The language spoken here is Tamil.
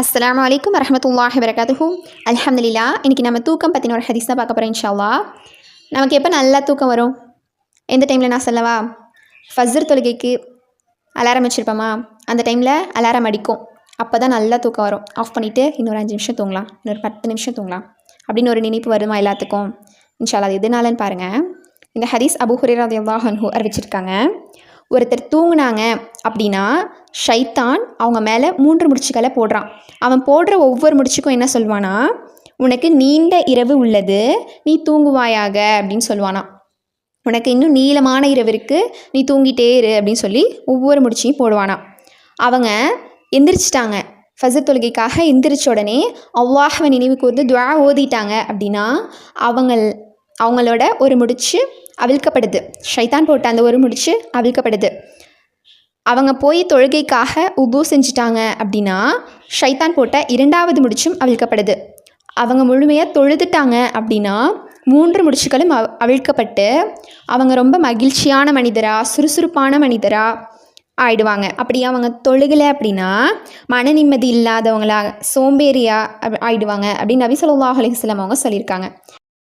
அஸ்லாம் வலைக்கம் வரமத்துல்லாஹி வரகாத்துஹூ அலமதுல்லா இன்றைக்கி நம்ம தூக்கம் பற்றின ஒரு ஹதீஸ் தான் பார்க்க போகிறோம் இன்ஷால்லா நமக்கு எப்போ நல்லா தூக்கம் வரும்? எந்த டைமில் நான் சொல்லவா? ஃபஸ்ர் தொழுகைக்கு அலாரம் வச்சுருப்போமா? அந்த டைமில் அலாரம் அடிக்கும். அப்போ தான் நல்லா தூக்கம் வரும். ஆஃப் பண்ணிவிட்டு இன்னொரு அஞ்சு நிமிஷம் தூங்கலாம். இன்னொரு பத்து நிமிஷம் தூங்கலாம். அப்படின்னு ஒரு நினைப்பு வருமா எல்லாத்துக்கும்? இன்ஷால்லா அது எதுனாலன்னு பாருங்கள் இந்த ஹதீஸ் அபு ஹுரேரா அறிவிச்சிருக்காங்க. ஒருத்தர் தூங்குனாங்க அப்படின்னா ஷைத்தான் அவங்க மேலே மூன்று முடிச்சுக்களை போடுறான். அவன் போடுற ஒவ்வொரு முடிச்சுக்கும் என்ன சொல்வானா? உனக்கு நீண்ட இரவு உள்ளது நீ தூங்குவாயாக அப்படின்னு சொல்லுவானா உனக்கு இன்னும் நீளமான இரவு இருக்குது நீ தூங்கிட்டே இரு அப்படின்னு சொல்லி ஒவ்வொரு முடிச்சையும் போடுவானா அவங்க எந்திரிச்சிட்டாங்க. ஃபசர் தொழுகைக்காக எந்திரிச்ச உடனே அல்லாஹ்வை நினைவு கூர்ந்து துவா ஓதிட்டாங்க அப்படின்னா அவங்கள் அவங்களோட ஒரு முடிச்சு அவிழ்க்கப்படுது. ஷைத்தான் போட்ட அந்த ஒரு முடிச்சு அவிழ்க்கப்படுது. அவங்க போய் தொழுகைக்காக உபு செஞ்சிட்டாங்க அப்படின்னா ஷைத்தான் போட்ட இரண்டாவது முடிச்சும் அவிழ்க்கப்படுது. அவங்க முழுமையாக தொழுதுட்டாங்க அப்படின்னா மூன்று முடிச்சுகளும் அவ் அவிழ்க்கப்பட்டு அவங்க ரொம்ப மகிழ்ச்சியான மனிதரா சுறுசுறுப்பான மனிதரா ஆயிடுவாங்க. அப்படி அவங்க தொழுகலை அப்படின்னா மன நிம்மதி இல்லாதவங்களா சோம்பேறியா ஆயிடுவாங்க அப்படின்னு நபி ஸல்லல்லாஹு அலைஹி அவங்க சொல்லியிருக்காங்க.